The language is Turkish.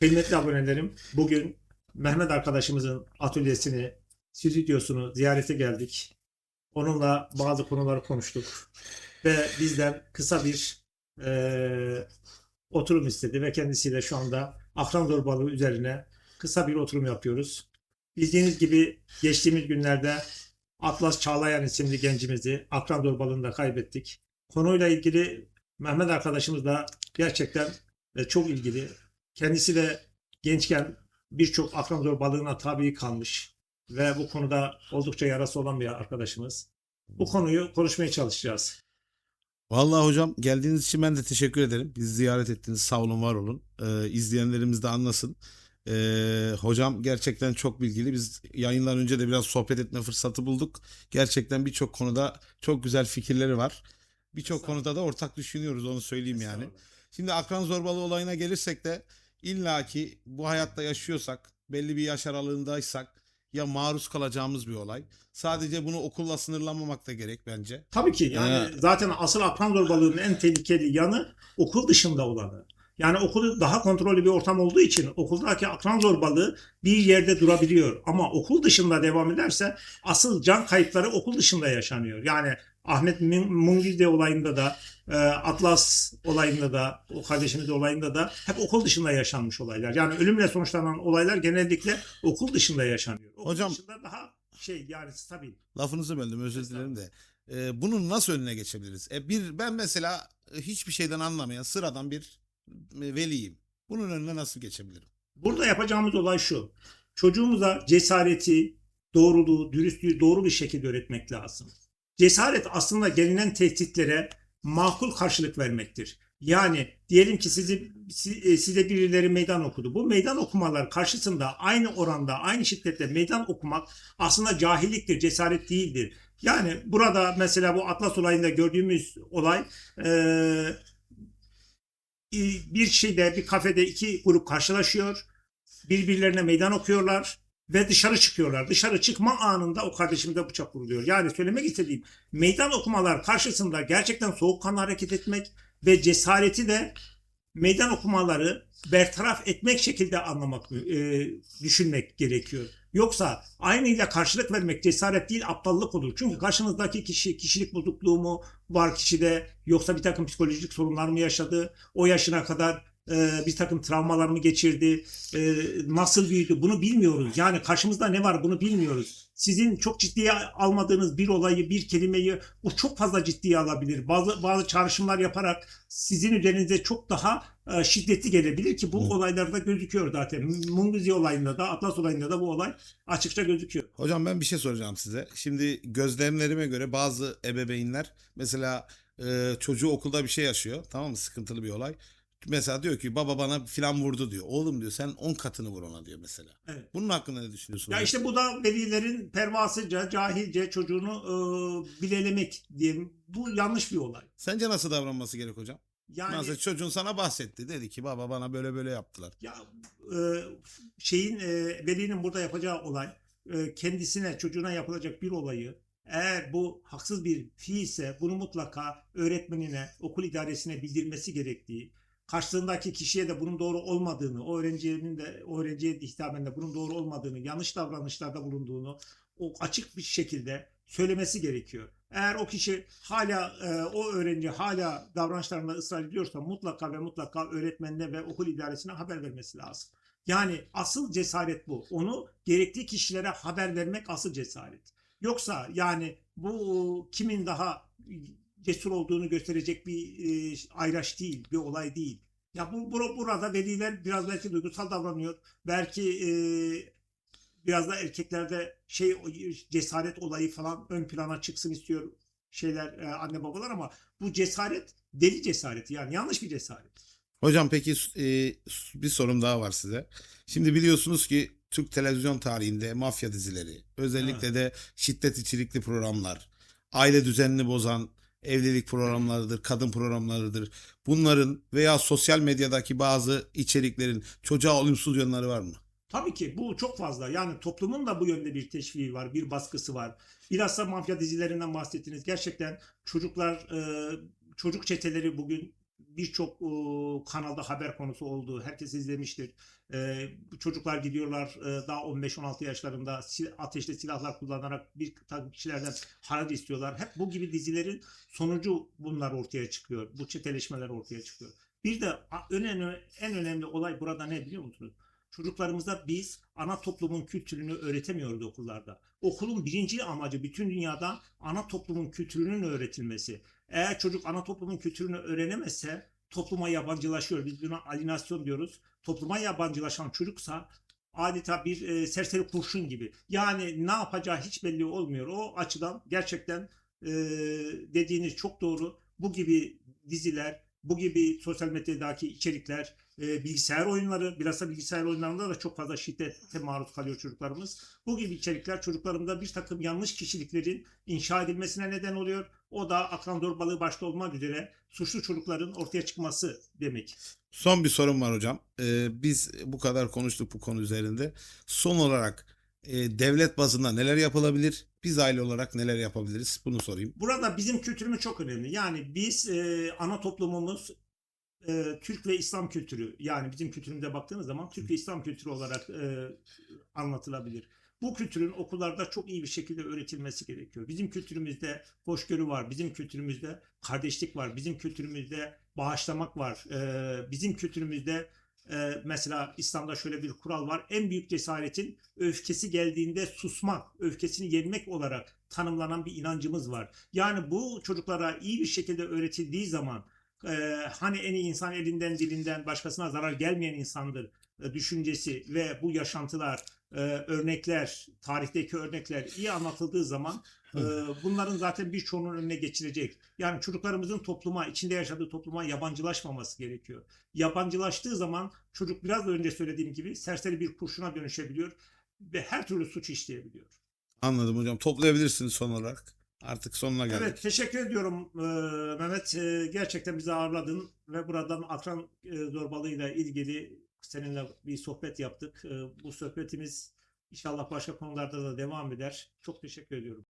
Kıymetli abonelerim, bugün Mehmet arkadaşımızın atölyesini, stüdyosunu ziyarete geldik. Onunla bazı konuları konuştuk. Ve bizden kısa bir eee, oturum istedi ve kendisiyle şu anda akran zorbalığı üzerine kısa bir oturum yapıyoruz. Bildiğiniz gibi geçtiğimiz günlerde Atlas Çağlayan isimli gencimizi akran zorbalığında kaybettik. Konuyla ilgili Mehmet arkadaşımız da gerçekten e, çok ilgili. Kendisi de gençken birçok akran zorbalığına tabi kalmış ve bu konuda oldukça yarası olan bir arkadaşımız. Bu konuyu konuşmaya çalışacağız. Vallahi hocam geldiğiniz için ben de teşekkür ederim. Bizi ziyaret ettiniz. Sağ olun, var olun. Ee, izleyenlerimiz de anlasın. Ee, hocam gerçekten çok bilgili. Biz yayından önce de biraz sohbet etme fırsatı bulduk. Gerçekten birçok konuda çok güzel fikirleri var. Birçok konuda da ortak düşünüyoruz onu söyleyeyim yani. Şimdi akran zorbalığı olayına gelirsek de illaki bu hayatta yaşıyorsak, belli bir yaş aralığındaysak ya maruz kalacağımız bir olay. Sadece bunu okulla sınırlamamak da gerek bence. Tabii ki yani Evet. zaten asıl akran zorbalığının en tehlikeli yanı okul dışında olanı. Yani okul daha kontrollü bir ortam olduğu için okuldaki akran zorbalığı bir yerde durabiliyor. Ama okul dışında devam ederse asıl can kayıpları okul dışında yaşanıyor. Yani Ahmet Mungilde olayında da e, Atlas olayında da o kardeşimiz olayında da hep okul dışında yaşanmış olaylar. Yani ölümle sonuçlanan olaylar genellikle okul dışında yaşanıyor. Okul Hocam- dışında daha şey yani stabil. Lafınızı böldüm özür dilerim de. Ee, bunun nasıl önüne geçebiliriz? E, bir ben mesela e, hiçbir şeyden anlamayan sıradan bir e, veliyim. Bunun önüne nasıl geçebilirim? Burada yapacağımız olay şu. Çocuğumuza cesareti, doğruluğu, dürüstlüğü doğru bir şekilde öğretmek lazım. Cesaret aslında gelinen tehditlere makul karşılık vermektir. Yani diyelim ki sizi si- e, size birileri meydan okudu. Bu meydan okumalar karşısında aynı oranda, aynı şiddette meydan okumak aslında cahilliktir, cesaret değildir. Yani burada mesela bu Atlas olayında gördüğümüz olay eee, bir şeyde bir kafede iki grup karşılaşıyor. Birbirlerine meydan okuyorlar ve dışarı çıkıyorlar. Dışarı çıkma anında o kardeşimize bıçak vuruluyor. Yani söylemek istediğim meydan okumalar karşısında gerçekten soğukkanlı hareket etmek ve cesareti de meydan okumaları bertaraf etmek şekilde anlamak, e, düşünmek gerekiyor. Yoksa aynıyla karşılık vermek cesaret değil aptallık olur. Çünkü karşınızdaki kişi kişilik bozukluğu mu var kişide yoksa bir takım psikolojik sorunlar mı yaşadı? O yaşına kadar e, bir takım travmalar mı geçirdi? E, nasıl büyüdü? Bunu bilmiyoruz. Yani karşımızda ne var bunu bilmiyoruz. Sizin çok ciddiye almadığınız bir olayı, bir kelimeyi o çok fazla ciddiye alabilir. Bazı bazı çağrışımlar yaparak sizin üzerinize çok daha e, şiddetli gelebilir ki bu Hı. olaylarda gözüküyor zaten. Munguzi olayında da, Atlas olayında da bu olay açıkça gözüküyor. Hocam ben bir şey soracağım size. Şimdi gözlemlerime göre bazı ebeveynler mesela e, çocuğu okulda bir şey yaşıyor. Tamam mı? Sıkıntılı bir olay. Mesela diyor ki baba bana filan vurdu diyor. Oğlum diyor sen 10 katını vur ona diyor mesela. Evet. Bunun hakkında ne düşünüyorsunuz? Ya işte bu da velilerin pervasızca, cahilce çocuğunu e, bilelemek diyelim. Bu yanlış bir olay. Sence nasıl davranması gerek hocam? Yani Mesela çocuğun sana bahsetti. Dedi ki baba bana böyle böyle yaptılar. ya e, şeyin e, velinin burada yapacağı olay e, kendisine çocuğuna yapılacak bir olayı eğer bu haksız bir fiilse bunu mutlaka öğretmenine, okul idaresine bildirmesi gerektiği, karşısındaki kişiye de bunun doğru olmadığını, o öğrencinin de o öğrenciye hitaben de bunun doğru olmadığını, yanlış davranışlarda bulunduğunu o açık bir şekilde söylemesi gerekiyor. Eğer o kişi hala e, o öğrenci hala davranışlarında ısrar ediyorsa mutlaka ve mutlaka öğretmenine ve okul idaresine haber vermesi lazım. Yani asıl cesaret bu. Onu gerektiği kişilere haber vermek asıl cesaret. Yoksa yani bu kimin daha cesur olduğunu gösterecek bir e, ayraç değil, bir olay değil. Ya bu bur- burada veliler biraz belki duygusal davranıyor. Belki e, biraz da erkeklerde şey cesaret olayı falan ön plana çıksın istiyor şeyler e, anne babalar ama bu cesaret deli cesareti yani yanlış bir cesaret. Hocam peki e, bir sorum daha var size. Şimdi biliyorsunuz ki Türk televizyon tarihinde mafya dizileri, özellikle de şiddet içerikli programlar, aile düzenini bozan evlilik programlarıdır, kadın programlarıdır. Bunların veya sosyal medyadaki bazı içeriklerin çocuğa olumsuz yönleri var mı? Tabii ki bu çok fazla. Yani toplumun da bu yönde bir teşviği var, bir baskısı var. Bilhassa mafya dizilerinden bahsettiniz. Gerçekten çocuklar, e, çocuk çeteleri bugün birçok kanalda haber konusu oldu. Herkes izlemiştir. Çocuklar gidiyorlar daha 15-16 yaşlarında ateşli silahlar kullanarak bir takım kişilerden harap istiyorlar. Hep bu gibi dizilerin sonucu bunlar ortaya çıkıyor. Bu çeteleşmeler ortaya çıkıyor. Bir de en önemli olay burada ne biliyor musunuz? Çocuklarımıza biz ana toplumun kültürünü öğretemiyoruz okullarda. Okulun birinci amacı bütün dünyada ana toplumun kültürünün öğretilmesi. Eğer çocuk ana toplumun kültürünü öğrenemezse topluma yabancılaşıyor. Biz buna alienasyon diyoruz. Topluma yabancılaşan çocuksa adeta bir e, serseri kurşun gibi. Yani ne yapacağı hiç belli olmuyor. O açıdan gerçekten e, dediğiniz çok doğru. Bu gibi diziler, bu gibi sosyal medyadaki içerikler, e, bilgisayar oyunları, bilhassa bilgisayar oyunlarında da çok fazla şiddete maruz kalıyor çocuklarımız. Bu gibi içerikler çocuklarımda bir takım yanlış kişiliklerin inşa edilmesine neden oluyor. O da akran zorbalığı başta olmak üzere suçlu çocukların ortaya çıkması demek. Son bir sorum var hocam. Ee, biz bu kadar konuştuk bu konu üzerinde. Son olarak e, devlet bazında neler yapılabilir? Biz aile olarak neler yapabiliriz? Bunu sorayım. Burada bizim kültürümüz çok önemli. Yani biz e, ana toplumumuz e, Türk ve İslam kültürü. Yani bizim kültürümüze baktığınız zaman Türk ve İslam kültürü olarak e, anlatılabilir. Bu kültürün okullarda çok iyi bir şekilde öğretilmesi gerekiyor. Bizim kültürümüzde hoşgörü var, bizim kültürümüzde kardeşlik var, bizim kültürümüzde bağışlamak var, e, bizim kültürümüzde e, mesela İslam'da şöyle bir kural var. En büyük cesaretin öfkesi geldiğinde susmak, öfkesini yenmek olarak tanımlanan bir inancımız var. Yani bu çocuklara iyi bir şekilde öğretildiği zaman e, hani en iyi insan elinden dilinden başkasına zarar gelmeyen insandır e, düşüncesi ve bu yaşantılar, e, örnekler, tarihteki örnekler iyi anlatıldığı zaman e, bunların zaten birçoğunun önüne geçilecek. Yani çocuklarımızın topluma, içinde yaşadığı topluma yabancılaşmaması gerekiyor. Yabancılaştığı zaman çocuk biraz önce söylediğim gibi serseri bir kurşuna dönüşebiliyor ve her türlü suç işleyebiliyor. Anladım hocam. Toplayabilirsiniz son olarak. Artık sonuna geldik. Evet teşekkür ediyorum e, Mehmet. E, gerçekten bizi ağırladın ve buradan akran e, zorbalığıyla ilgili seninle bir sohbet yaptık. Bu sohbetimiz inşallah başka konularda da devam eder. Çok teşekkür ediyorum.